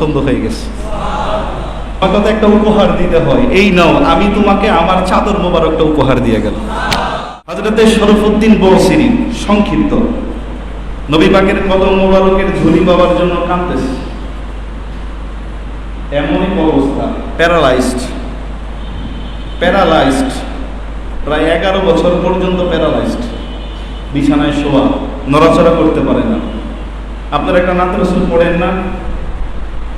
পছন্দ হয়ে গেছে। আমাকে তো একটা উপহার দিতে হয়। এই নাও, আমি তোমাকে আমার চাদর মোবারকটা উপহার দিয়ে শরফুদ্দিন সংক্ষিপ্ত। নবী পাকের মোবারকের জন্য কাঁদতেছে। অবস্থা, প্যারালাইজড। প্যারালাইজড, প্রায় এগারো বছর পর্যন্ত প্যারালাইজড। বিছানায় শোয়া, নড়াচড়া করতে পারে না। আপনারা একটা নাত রসুল পড়েন না?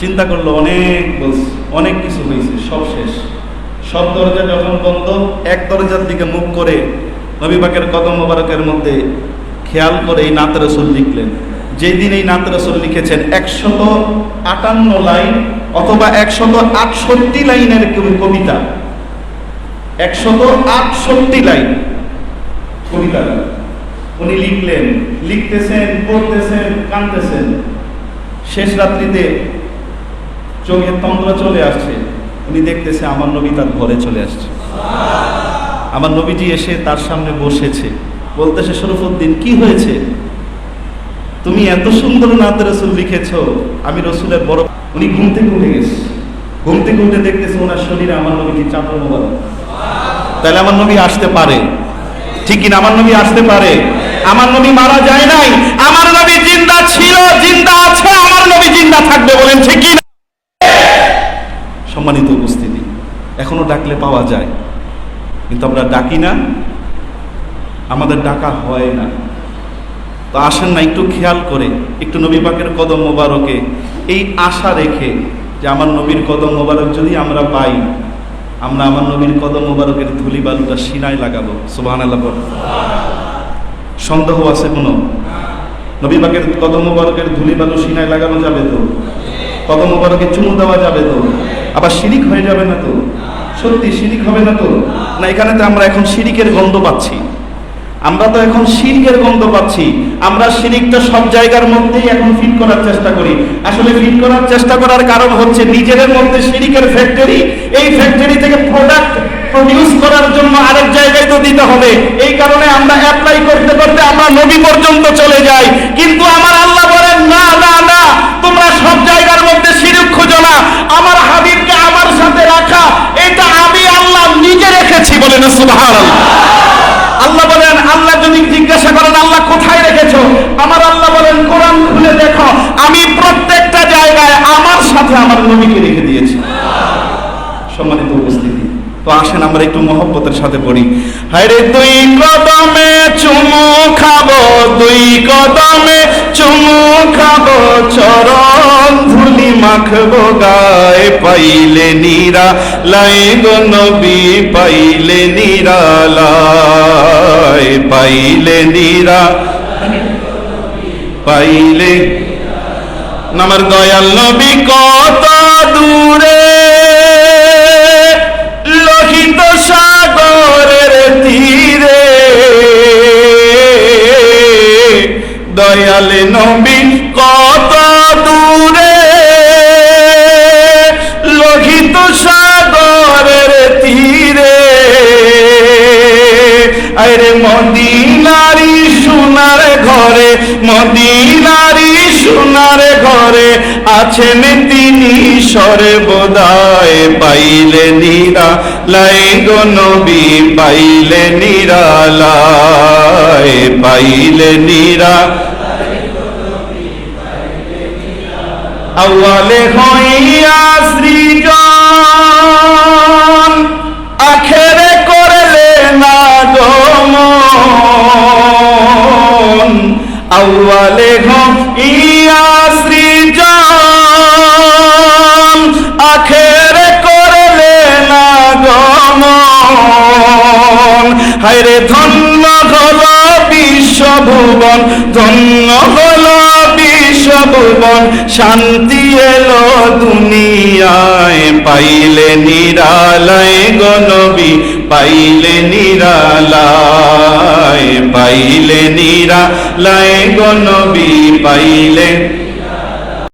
চিন্তা করল, অনেক বলছে, অনেক কিছু হয়েছে, সব শেষ। সব দরজা যখন বন্ধ, এক দরজার দিকে মুখ করে নবী পাকের কদম মোবারকের মধ্যে খেয়াল করে এই নাত রসুল লিখলেন। যেই দিন এই নাত রসুল লিখেছেন, একশত আটান্ন লাইন অথবা একশত আটষট্টি লাইনের কবি- কবিতা। একশত আটষট্টি লাইন কবিতা। উনি লিখলেন, লিখতেছেন, পড়তেছেন, কাঁদতেছেন। শেষ রাত্রিতে চোখের তন্দ্র চলে আসছে। উনি দেখতেছে আমার নবী তার ঘরে চলে আসছে। আমার নবীজি এসে তার সামনে বসেছে। বলতেছে, শরফুদ্দিন, কি হয়েছে? তুমি এত সুন্দর নাত রসুল লিখেছ। আমি রসুলের বড় উনি ঘুম থেকে উঠে গেছে। ঘুম থেকে উঠে দেখতেছে ওনার শরীরে আমার নবীজি চাপড় মোবারক তাহলে আমার নবী আসতে পারে। ঠিক কিনা? আমার নবী আসতে পারে। আমার নবী মারা যায় নাই। আমার নবী জিন্দা ছিল, জিন্দা আছে, আমার নবী জিন্দা থাকবে বলেন, ঠিক কিনা সম্মানিত উপস্থিতি এখনও ডাকলে পাওয়া যায়। কিন্তু আমরা ডাকি না, আমাদের ডাকা হয় না। তো আসেন না, একটু খেয়াল করে, একটু নবী পাকের কদম মোবারকে এই আশা রেখে যে আমার নবীর কদম মোবারক যদি আমরা পাই, আমরা আমার নবীর কদম মোবারকের ধুলি বালুটা সিনায় লাগাবো। সুবাহ সন্দেহ আছে কোনো? নবী পাকের কদম মোবারকের ধুলি বালু সিনায় লাগানো যাবে তো? কদম মোবারকে চুমু দেওয়া যাবে তো? আবার শিরিক হয়ে যাবে না তো? সত্যি শিরিক হবে না তো? না, এখানে তো আমরা এখন শিরিকের গন্ধ পাচ্ছি। আমরা তো এখন শিরিকের গন্ধ পাচ্ছি। আমরা শিরিকটা সব জায়গার মধ্যেই এখন ফিট করার চেষ্টা করি। আসলে ফিট করার চেষ্টা করার কারণ হচ্ছে নিজেদের মধ্যে শিরিকের ফ্যাক্টরি এই ফ্যাক্টরি থেকে প্রোডাক্ট প্রডিউস করার জন্য আরেক জায়গায় তো দিতে হবে। এই কারণে আমরা অ্যাপ্লাই করতে করতে আমরা নবী পর্যন্ত চলে যাই। কিন্তু আমার আল্লাহ বলেন না না না তোমরা সব জায়গার মধ্যে শিরিক খোঁজো না আমার হাবিবকে আমার সাথে রাখা এটা আমি আল্লাহ নিজে রেখেছি বলে না সুবহানাল্লাহ আল্লাহ বলেন আল্লাহ যদি জিজ্ঞাসা করেন আল্লাহ কোথায় রেখেছো আমার আল্লাহ বলেন কোরআন খুলে দেখো আমি প্রত্যেকটা জায়গায় আমার সাথে আমার নবীকে রেখে দিয়েছি সম্মানিত উপস্থিতি। তো আসেন আমরা একটু মহব্বতের সাথে পড়ি। হায়রে দুই কদমে চুমু খাব, দুই কদমে চুমু খাব, চরণ ধুলি মাখবো, গায়ে পাইলে নিরা লাই গো নবী, পাইলে নিরা লাই, পাইলে নিরা, পাইলে আমার দয়াল নবী কত দূরে নবী কত দূরে? লোহিত সাগরের তীরে। আরে মদিনারি সোনার ঘরে, মদিনারি সোনার ঘরে আছেন তিনি সর্বদায় পাইলে নিরা লাই গো নবী, পাইলে নিরালায় পাইলে নিরা আওয়ালে হইয়া সৃজন, আখেরে করলে না গমন আওয়ালে হইয়া সৃজন, আখেরে করলে না গমন হায়রে ধন্য হল বিশ্বভুবন, ধন্য হল ভুবন শান্তি এলো দুনিয়ায়। পাইলে নিরালয় গনবি পাইলে নিরালায়। পাইলে নিরালয় গনবি পাইলে